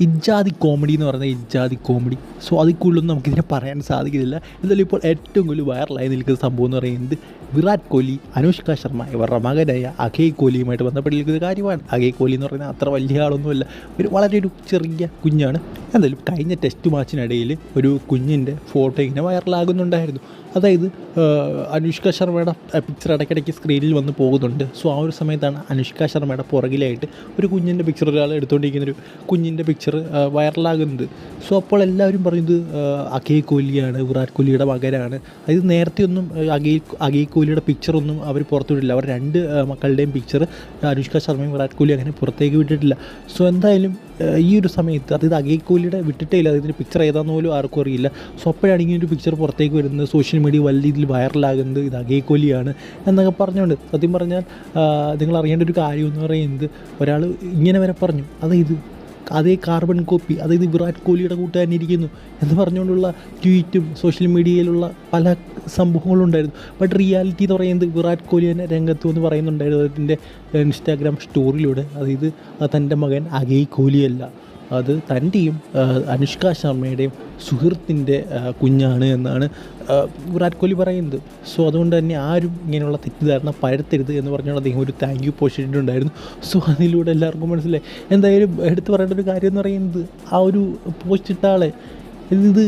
ഇജാതി comedy എന്ന് പറയുന്നത് ഇജാതി comedy so അതിൽ കൂടുതലൊന്നും നമുക്കിതിനെ പറയാൻ സാധിക്കില്ല എന്തായാലും ഇപ്പോൾ ഏറ്റവും കൂടുതൽ വൈറലായി നിൽക്കുന്ന സംഭവം എന്ന് പറയുന്നത് വിരാട് കോഹ്ലി അനുഷ്ക ശർമ്മ ഇവരുടെ മകനായ അഖയ് കോഹ്ലിയുമായിട്ട് ബന്ധപ്പെട്ടിരിക്കുന്ന കാര്യമാണ്. അഖയ് കോഹ്ലി എന്ന് പറയുന്നത് അത്ര വലിയ ആളൊന്നുമല്ല. ഒരു വളരെ ഒരു ചെറിയ കുഞ്ഞാണ്. എന്തായാലും കഴിഞ്ഞ ടെസ്റ്റ് മാച്ചിനിടയിൽ ഒരു കുഞ്ഞിന്റെ ഫോട്ടോ ഇങ്ങനെ വൈറലാകുന്നുണ്ടായിരുന്നു അതായത് അനുഷ്ക ശർമ്മയുടെ പിക്ചർ ഇടയ്ക്കിടയ്ക്ക് സ്ക്രീനിൽ വന്ന് പോകുന്നുണ്ട്. സോ ആ ഒരു സമയത്താണ് അനുഷ്ക ശർമ്മയുടെ പുറകിലായിട്ട് ഒരു കുഞ്ഞിന്റെ പിക്ചർ ഒരാൾ എടുത്തുകൊണ്ടിരിക്കുന്ന ഒരു കുഞ്ഞിന്റെ പിക്ചർ വൈറലാകുന്നത് സോ അപ്പോൾ എല്ലാവരും പറയുന്നത് അഖിൽ കോഹ്ലിയാണ് വിരാട് കോഹ്ലിയുടെ മകനാണ്. അത് നേരത്തെ ഒന്നും അഖിൽ അഖിൽ കോഹ്ലിയുടെ പിക്ചറൊന്നും അവർ പുറത്തുവിട്ടില്ല അവർ രണ്ട് മക്കളുടെയും പിക്ചർ അനുഷ്ക ശർമ്മയും വിരാട് കോഹ്ലി അങ്ങനെ പുറത്തേക്ക് വിട്ടിട്ടില്ല. സോ എന്തായാലും ഈ ഒരു സമയത്ത് അതായത് അഖിൽ കോഹ്ലിയുടെ വിട്ടിട്ടേ ഇല്ല അതിന്റെ പിക്ചർ ഏതാണെന്ന് പോലും ആർക്കും അറിയില്ല. സോ അപ്പോഴാണ് ഇങ്ങനെ ഒരു പിക്ചർ പുറത്തേക്ക് വരുന്നത്. സോഷ്യൽ മീഡിയ വലിയ രീതിയിൽ വൈറലാകുന്നത് ഇത് അഖിൽ കോഹ്ലിയാണ് എന്നൊക്കെ പറഞ്ഞുകൊണ്ട്. സത്യം പറഞ്ഞാൽ നിങ്ങൾ അറിയേണ്ട ഒരു കാര്യം എന്ന് പറയുന്നത് ഒരാൾ ഇങ്ങനെ വരെ പറഞ്ഞു. അതായത് അതേ കാർബൺ കോപ്പി അതായത് വിരാട് കോഹ്ലിയുടെ കൂട്ടുകാരൻ ഇരിക്കുന്നു എന്ന് പറഞ്ഞുകൊണ്ടുള്ള ട്വീറ്റും സോഷ്യൽ മീഡിയയിലുള്ള പല സംഭവങ്ങളും ഉണ്ടായിരുന്നു. ബട്ട് റിയാലിറ്റി എന്ന് പറയുന്നത് വിരാട് കോഹ്ലി തന്നെ രംഗത്ത് എന്ന് പറയുന്നുണ്ടായിരുന്നു അതിന്റെ ഇൻസ്റ്റാഗ്രാം സ്റ്റോറിയിലൂടെ അതായത് തന്റെ മകൻ അഗയ് കോഹ്ലിയല്ല. അത് തന്റെയും അനുഷ്ക ശർമ്മയുടെയും സുഹൃത്തിന്റെ കുഞ്ഞാണ് എന്നാണ് വിരാട് കോഹ്ലി പറയുന്നത്. സോ അതുകൊണ്ട് തന്നെ ആരും ഇങ്ങനെയുള്ള തെറ്റിദ്ധാരണ പരത്തരുത് എന്ന് പറഞ്ഞുകൊണ്ട് അദ്ദേഹം ഒരു താങ്ക് യു പോസ്റ്റ് ഇട്ടിട്ടുണ്ടായിരുന്നു. സോ അതിലൂടെ എല്ലാവർക്കും മനസ്സിലായി. എന്തായാലും എടുത്തു പറയേണ്ട ഒരു കാര്യം എന്ന് പറയുന്നത് ആ ഒരു പോസ്റ്റ് ഇട്ട ആളെ ഇത്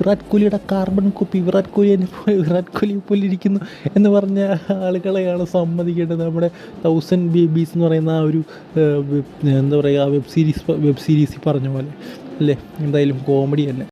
വിരാട് കോഹ്ലിയുടെ കാർബൺ കോപ്പി വിരാട് കോഹ്ലി എന്നെ വിരാട് കോഹ്ലി പോലെ ഇരിക്കുന്നു എന്ന് പറഞ്ഞ ആളുകളെയാണ് സമ്മതിക്കേണ്ടത്. നമ്മുടെ തൗസൻഡ് ബേബീസ് എന്ന് പറയുന്ന ആ ഒരു എന്താ പറയുക വെബ് സീരീസ് വെബ് സീരീസിൽ പറഞ്ഞ പോലെ. അല്ലേ? എന്തായാലും കോമഡി തന്നെ.